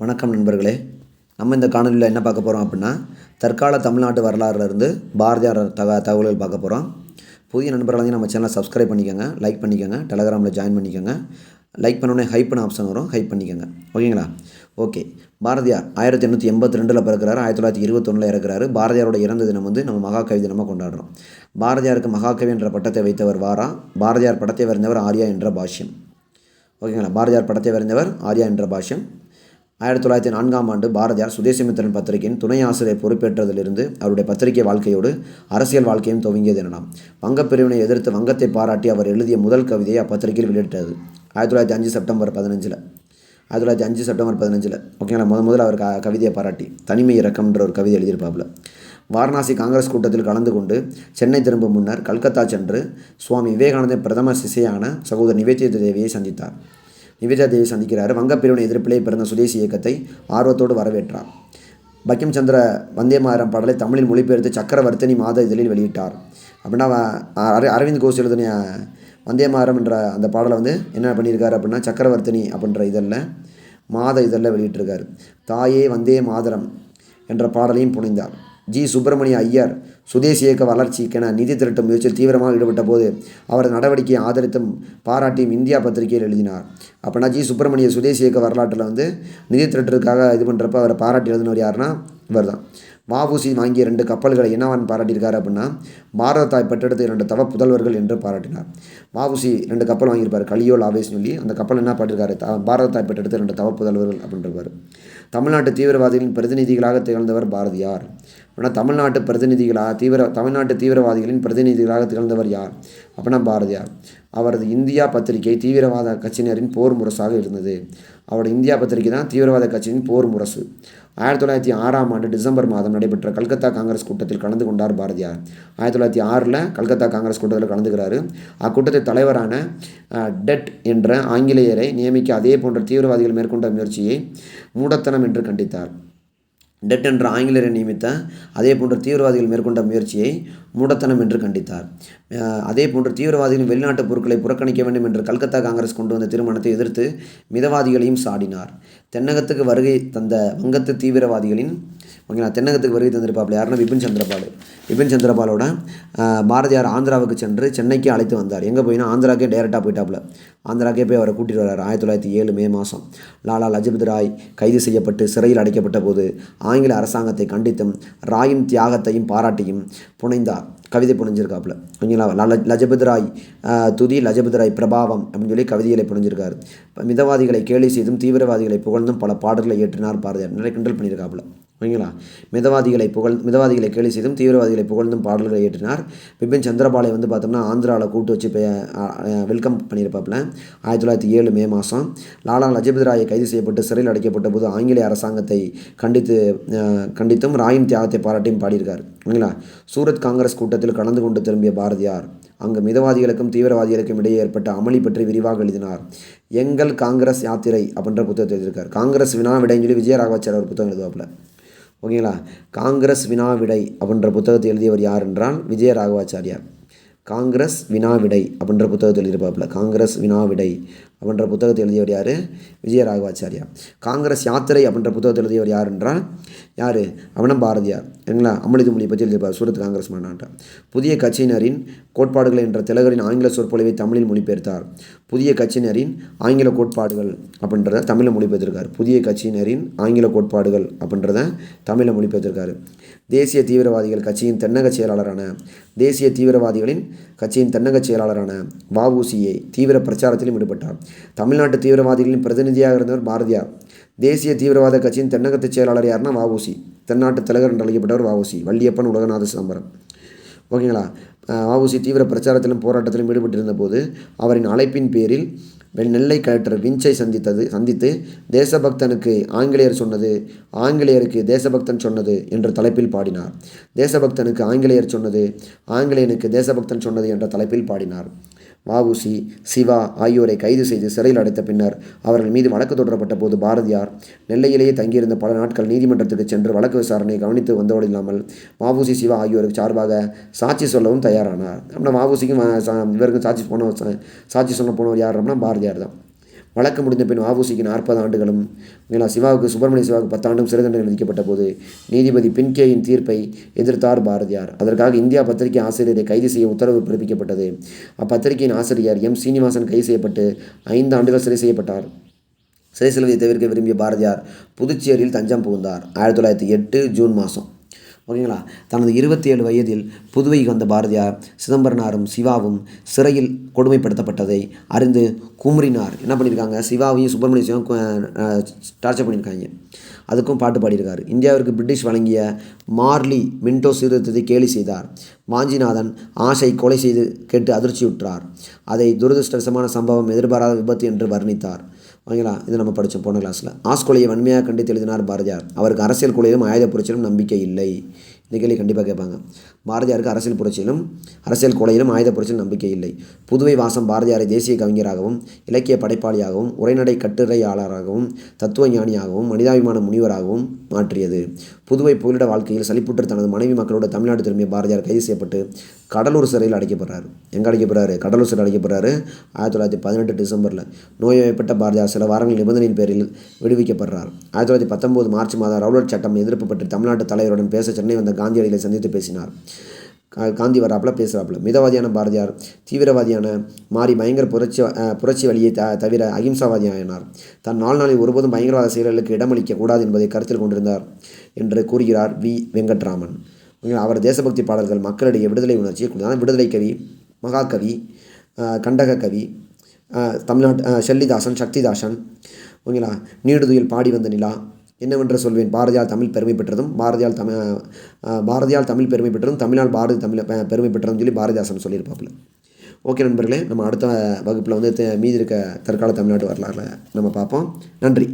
வணக்கம் நண்பர்களே. நம்ம இந்த காணொலியில் என்ன பார்க்க போகிறோம் அப்படின்னா தற்கால தமிழ்நாட்டு வரலாறுலேருந்து பாரதியார் தக தகவல்கள் பார்க்க போகிறோம் புதிய நண்பர்கள் வந்து நம்ம சேனலை சப்ஸ்கிரைப் பண்ணிக்கோங்க லைக் பண்ணிக்கோங்க டெலகிராமில் ஜாயின் பண்ணிக்கோங்க. லைக் பண்ணோடனே ஹைப்னு ஆப்ஷன் வரும் ஹைப் பண்ணிக்கோங்க. ஓகேங்களா? ஓகே. பாரதியார் ஆயிரத்தி எண்ணூற்றி எண்பத்தி ரெண்டில் பிறக்கிறாரு ஆயிரத்தி தொள்ளாயிரத்தி இருபத்தொன்னில் இறக்குறாரு. பாரதியாரோட இறந்த தினம் வந்து நம்ம மகாகவி தினமாக கொண்டாடுறோம். பாரதியாருக்கு மகாகவி என்ற பட்டத்தை வைத்தவர் வாரா? பாரதியார் படத்தை வரைந்தவர் ஆர்யா என்ற பாஷ்யம். ஓகேங்களா? பாரதியார் படத்தை வரைந்தவர் ஆர்யா என்ற பாஷ்யம். ஆயிரத்தி தொள்ளாயிரத்தி நான்காம் ஆண்டு பாரதியார் சுதேசமித்திரன் பத்திரிகையின் துணை ஆசிரியர் பொறுப்பேற்றதிலிருந்து அவருடைய பத்திரிகை வாழ்க்கையோடு அரசியல் வாழ்க்கையும் துவங்கியது எனலாம். வங்கப்பிரிவினை எதிர்த்து வங்கத்தை பாராட்டி அவர் எழுதிய முதல் கவிதையை அப்பத்திரிகையில் வெளியிட்டது. ஆயிரத்தி தொள்ளாயிரத்தி அஞ்சு செப்டம்பர் பதினஞ்சில். ஆயிரத்தி தொள்ளாயிரத்தி அஞ்சு செப்டம்பர் பதினஞ்சில். ஓகேங்களா? முத முதல்ல அவர் க கவிதையை பாராட்டி தனிமை இறக்கம்ன்ற ஒரு கவிதை எழுதியிருப்பாப்புல. வாரணாசி காங்கிரஸ் கூட்டத்தில் கலந்து கொண்டு சென்னை திரும்பும் முன்னர் கல்கத்தா சென்று சுவாமி விவேகானந்தர் பிரதம சிசையான சகோதரர் நிவேத்திய தேவியை சந்தித்தார். நிவேதா தேவி சந்திக்கிறார். வங்கப்பிரிவினை எதிர்ப்பிலே பிறந்த சுதேசி இயக்கத்தை ஆர்வத்தோடு வரவேற்றார். பக்கிம் சந்திர வந்தே மாதரம் பாடலை தமிழில் மொழிபெயர்த்து சக்கரவர்த்தினி மாத இதழில் வெளியிட்டார். அப்படின்னா அரவிந்த் கோஷ் எழுதின வந்தே மாதரம் என்ற அந்த பாடலை வந்து என்ன பண்ணியிருக்காரு அப்படின்னா சக்கரவர்த்தினி அப்படின்ற இதழில் மாத இதழில் வெளியிட்டிருக்கார். தாயே வந்தே மாதரம் என்ற பாடலையும் புனைந்தார். ஜி சுப்பிரமணிய ஐயர் சுதேசி இயக்க வளர்ச்சிக்கென நிதி திரட்டும் முயற்சியில் தீவிரமாக ஈடுபட்ட போது அவரது நடவடிக்கையை ஆதரித்தும் பாராட்டியும் இந்தியா பத்திரிகையில் எழுதினார். அப்படின்னா ஜி சுப்பிரமணிய சுதேசி இயக்க வரலாற்றில் வந்து நிதி திரட்டுறதுக்காக இது பண்ணுறப்ப அவரை பாராட்டி எழுதினவர் யாருன்னா இவர் தான் மாபூசி வாங்கிய ரெண்டு கப்பல்களை என்னவான் பாராட்டியிருக்காரு அப்படின்னா பாரத தாய் பெற்றெடுத்த இரண்டு தவ புதல்வர்கள் என்று பாராட்டினார். மாபூசி ரெண்டு கப்பல் வாங்கியிருப்பார் கலியோ லாவேஸ் சொல்லி. அந்த கப்பல் என்ன பாட்டிருக்காரு த பாரத தாய் பெற்றெடுத்த ரெண்டு தவ புதல்வர்கள் அப்படின்றவர். தமிழ்நாட்டு தீவிரவாதிகளின் பிரதிநிதிகளாக திகழ்ந்தவர் பாரதியார் அப்படின்னா தமிழ்நாட்டு பிரதிநிதிகளாக தீவிர தமிழ்நாட்டு தீவிரவாதிகளின் பிரதிநிதிகளாக திகழ்ந்தவர் யார்? அப்படின்னா பாரதியார் அவரது இந்தியா பத்திரிகை தீவிரவாத கட்சியினரின் போர் முரசாக இருந்தது. அவரோட இந்தியா பத்திரிகை தான் தீவிரவாத கட்சியின் போர் முரசு. ஆயிரத்தி தொள்ளாயிரத்தி ஆறாம் ஆண்டு டிசம்பர் மாதம் நடைபெற்ற கல்கத்தா காங்கிரஸ் கூட்டத்தில் கலந்து கொண்டார் பாரதியார். ஆயிரத்தி தொள்ளாயிரத்தி ஆறில் கல்கத்தா காங்கிரஸ் கூட்டத்தில் கலந்துகிறாரு அக்கூட்டத்தின் தலைவரான டெட் என்ற ஆங்கிலேயரை நியமிக்க அதே போன்ற தீவிரவாதிகள் மேற்கொண்ட முயற்சியை மூடத்தனம் என்று கண்டித்தார். டெட் என்ற ஆங்கிலேயரை நியமித்த அதே போன்ற தீவிரவாதிகள் மேற்கொண்ட முயற்சியை மூடத்தனம் என்று கண்டித்தார். அதே போன்ற தீவிரவாதிகளின் வெளிநாட்டு பொருட்களை புறக்கணிக்க வேண்டும் என்று கல்கத்தா காங்கிரஸ் கொண்டு வந்த திருமணத்தை எதிர்த்து மிதவாதிகளையும் சாடினார். தென்னகத்துக்கு வருகை தந்த வங்கத்து தீவிரவாதிகளின் ஓகேங்களா தென்னகத்துக்கு வருகை தந்திருப்பாப்பில். யாருன்னா விபின் சந்திரபாலு. விபின் சந்திரபாலோட பாரதியார் ஆந்திராவுக்கு சென்று சென்னைக்கு அழைத்து வந்தார். எங்கே போயினா ஆந்திராக்கே டேரெக்டாக போயிட்டாப்புல. ஆந்திராக்கே போய் அவரை கூட்டிட்டு வர்றார். ஆயிரத்தி தொள்ளாயிரத்தி ஏழு மே மாதம் லாலா லஜபத் ராய் கைது செய்யப்பட்டு சிறையில் அடைக்கப்பட்ட போது ஆங்கில அரசாங்கத்தை கண்டித்தும் ராயின் தியாகத்தையும் பாராட்டியும் புனைந்தார். கவிதை புனைஞ்சிருக்காப்புல. ஓகேங்களா? லஜபத் ராய் துதி லஜபத் ராய் பிரபாவம் அப்படின்னு சொல்லி கவிதைகளை புனைஞ்சிருக்காரு. மிதவாதிகளை கேலி செய்தும் தீவிரவாதிகளை புகழ்ந்தும் பல பாடல்களை ஏற்றினார் பாரதியார். நிறைய கிண்டல் பண்ணியிருக்காப்புல ஓகேங்களா? மிதவாதிகளை புகழ் மிதவாதிகளை கேலி செய்தும் தீவிரவாதிகளை புகழ்ந்தும் பாடல்களை ஏற்றினார் பிபின் சந்திரபாலை வந்து பார்த்தோம்னா ஆந்திராவில் கூட்டு வச்சு பே- வெல்கம் பண்ணியிருப்பாப்பில். ஆயிரத்தி தொள்ளாயிரத்தி ஏழு மே மாதம் லாலா லஜபதி ராயை கைது செய்யப்பட்டு சிறையில் அடைக்கப்பட்ட போது ஆங்கிலேய அரசாங்கத்தை கண்டித்து கண்டித்தும் ராயின் தியாகத்தை பாராட்டியும் பாடியிருக்கார். ஓகேங்களா? சூரத் காங்கிரஸ் கூட்டத்தில் கலந்து கொண்டு திரும்பிய பாரதியார் அங்கு மிதவாதிகளுக்கும் தீவிரவாதிகளுக்கும் இடையே ஏற்பட்ட அமளி பற்றி விரிவாக எழுதினார். எங்கள் காங்கிரஸ் யாத்திரை அப்படின்ற புத்தகத்தை எழுதியிருக்கார். காங்கிரஸ் வினா விடைன்னு சொல்லி விஜயராகவாச்சார் ஒரு புத்தகம் எழுதுவாப்பில். ஓகேங்களா? காங்கிரஸ் வினா விடை அப்படின்ற புத்தகத்தை எழுதியவர் யார் என்றால் விஜய ராகவாச்சாரியார் காங்கிரஸ் வினா விடை அப்படின்ற புத்தகத்தை எழுதியிருப்பாப்புல காங்கிரஸ் வினாவிடை அப்படின்ற புத்தகத்தை எழுதியவர் யார்? விஜய ராகவாச்சாரியா காங்கிரஸ் யாத்திரை அப்படின்ற புத்தகத்தை எழுதியவர் யார் என்றால் யார்? அவனம் பாரதியார். எங்களா அமளிது மொழியை பற்றி எழுதியிருப்பார். சூரத் காங்கிரஸ் மாநாட்டம் புதிய கட்சியினரின் கோட்பாடுகள் என்ற திலகரின் ஆங்கில சொற்பொழிவை தமிழில் மொழிபெயர்த்தார். புதிய கட்சியினரின் ஆங்கில கோட்பாடுகள் அப்படின்றத தமிழில் மொழிபெயர்த்திருக்கார். புதிய கட்சியினரின் ஆங்கில கோட்பாடுகள் அப்படின்றத தமிழில் மொழிபெயர்த்திருக்காரு. தேசிய தீவிரவாதிகள் கட்சியின் தென்னக செயலாளரான தேசிய தீவிரவாதிகளின் கட்சியின் தென்னக செயலாளரான வஉசியை தீவிர பிரச்சாரத்திலும் ஈடுபட்டார். தமிழ்நாட்டு தீவிரவாதிகளின் பிரதிநிதியாக இருந்தவர் பாரதியார். தேசிய தீவிரவாத கட்சியின் தென்னகத்து செயலாளர் யாருன்னா வஉசி. தென்னாட்டு தலைவர் என்று அழைக்கப்பட்டவர் வஉசி. வள்ளியப்பன் உலகநாத சிதம்பரம். ஓகேங்களா? வஉசி தீவிர பிரச்சாரத்திலும் போராட்டத்திலும் ஈடுபட்டிருந்த போது அவரின் அழைப்பின் பேரில் நெல்லை கலெக்டர் விஞ்சை சந்தித்தது சந்தித்து தேசபக்தனுக்கு ஆங்கிலேயர் சொன்னது ஆங்கிலேயருக்கு தேசபக்தன் சொன்னது என்ற தலைப்பில் பாடினார். தேசபக்தனுக்கு ஆங்கிலேயர் சொன்னது ஆங்கிலேயனுக்கு தேசபக்தன் சொன்னது என்ற தலைப்பில் பாடினார். வஉசி சிவா ஆகியோரை கைது செய்து சிறையில் அடைத்த பின்னர் அவர்கள் மீது வழக்கு தொடரப்பட்ட போது பாரதியார் நெல்லையிலேயே தங்கியிருந்த பல நாட்கள் நீதிமன்றத்துக்கு சென்று வழக்கு விசாரணையை கவனித்து வந்தோடு இல்லாமல் வஉசி சிவா ஆகியோருக்கு சார்பாக சாட்சி சொல்லவும் தயாரானார். அப்படின்னா வஉசிக்கும் இவருக்கும் சாட்சி போன சாட்சி சொல்ல போனவர் யார் அப்படின்னா பாரதியார் தான். வழக்கு முடிந்த பின் வஉசிக்கு நாற்பது ஆண்டுகளும் மேலா சிவாவுக்கு சுப்பிரமணிய சிவாவுக்கு பத்தாண்டும் சிறை தண்டனை விதிக்கப்பட்ட போது நீதிபதி பின்கேயின் தீர்ப்பை எதிர்த்தார் பாரதியார். அதற்காக இந்தியா பத்திரிகை ஆசிரியரை கைது செய்ய உத்தரவு பிறப்பிக்கப்பட்டது. அப்பத்திரிகையின் ஆசிரியர் எம். சீனிவாசன் கைது செய்யப்பட்டு ஐந்து ஆண்டுகள் சிறை செய்யப்பட்டார். சிறை செல்வதை தவிர்க்க விரும்பிய பாரதியார் புதுச்சேரியில் தஞ்சம் புகுந்தார். ஆயிரத்தி தொள்ளாயிரத்தி எட்டு ஜூன் மாதம். ஓகேங்களா? தனது இருபத்தி ஏழு வயதில் புதுவைக்கு வந்த பாரதியார் சிதம்பரனாரும் சிவாவும் சிறையில் கொடுமைப்படுத்தப்பட்டதை அறிந்து குமரினார் என்ன பண்ணியிருக்காங்க? சிவாவையும் சுப்பிரமணிய சிவம் டார்ச்சர் பண்ணியிருக்காங்க. அதுக்கும் பாட்டு பாடியிருக்காரு. இந்தியாவிற்கு பிரிட்டிஷ் வழங்கிய மார்லி மின்டோ சீர்திருத்தத்தை கேலி செய்தார். வாஞ்சிநாதன் ஆசை கொலை செய்து கேட்டு அதிர்ச்சியுற்றார். அதை துரதிருஷ்டவசமான சம்பவம் எதிர்பாராத விபத்து என்று வர்ணித்தார். ஓகேங்களா? இது நம்ம படித்தோம் போன கிளாஸில் ஆஸ்கொலையை வன்மையாக கண்டித்து எழுதினார் பாரதியார். அவருக்கு அரசியல் கொலையிலும் ஆயுத புரட்சியிலும் நம்பிக்கை இல்லை. இந்த கேள்வி கண்டிப்பாக கேட்பாங்க. பாரதியாருக்கு அரசியல் புரட்சியிலும் அரசியல் கொலையிலும் ஆயுத புரட்சியிலும் நம்பிக்கை இல்லை. புதுவை வாசம் பாரதியாரை தேசிய கவிஞராகவும் இலக்கிய படைப்பாளியாகவும் உரைநடை கட்டுரையாளராகவும் தத்துவ ஞானியாகவும் மனிதாபிமான முனிவராகவும் மாற்றியது. புதுவை புகலிட வாழ்க்கையில் சளிப்புற்று தனது மனைவி மக்களோட தமிழ்நாடு திரும்பிய பாரதியார் கைது செய்யப்பட்டு கடலூர் சிறையில் அடைக்கப்படுறாரு. எங்கே அடைக்கப்படுறாரு? கடலூர் சிறையில் அடைக்கப்படுறாரு. ஆயிரத்தி தொள்ளாயிரத்தி பதினெட்டு டிசம்பரில் நோய்வாய்ப்பட்ட பாரதியார் சில வாரங்கள் நிபந்தனையின் பேரில் விடுவிக்கப்படுறார். ஆயிரத்தி தொள்ளாயிரத்தி பத்தொம்போது மார்ச் மாதம் ரவுலட் சட்டம் எதிர்ப்பு பற்றி தமிழ்நாட்டு தலைவருடன் பேச சென்னை வந்த காந்தியடிகளை சந்தித்து பேசினார். கா- காந்தி வராப்புல பேசுகிறாப்புல மிதவாதியான பாரதியார் தீவிரவாதியான மாறி பயங்கர புரட்சி புரட்சி வழியை த தவிர அகிம்சாவாதியானார் தன் நாள் நாளில் ஒருபோதும் பயங்கரவாத செயல்களுக்கு இடமளிக்க கூடாது என்பதை கருத்தில் கொண்டிருந்தார் என்று கூறுகிறார் வி. வெங்கட்ராமன். ஓகேங்களா. அவர் தேசபக்தி பாடல்கள் மக்களிடையே விடுதலை உணர்ச்சியை கொடுத்தார் விடுதலை கவி மகாகவி கண்டக கவி தமிழ்நாட்டு ஷெல்லிதாசன் சக்திதாசன் ஓகேங்களா நீடுதுயில் பாடி வந்த நிலா என்னவென்று சொல்வேன்? பாரதியால் தமிழ் பெருமை பெற்றதும் பாரதியால் தமிழ் பாரதியால் தமிழ் பெருமை பெற்றதும் தமிழால் பாரதி தமிழ் பெருமை பெற்றதும் சொல்லி பாரதிதாசன் சொல்லியிருப்பாப்புல. ஓகே நண்பர்களே நம்ம அடுத்த வகுப்பில் வந்து மீதி இருக்க தற்கால தமிழ்நாட்டு வரலாறுல நம்ம பார்ப்போம். நன்றி.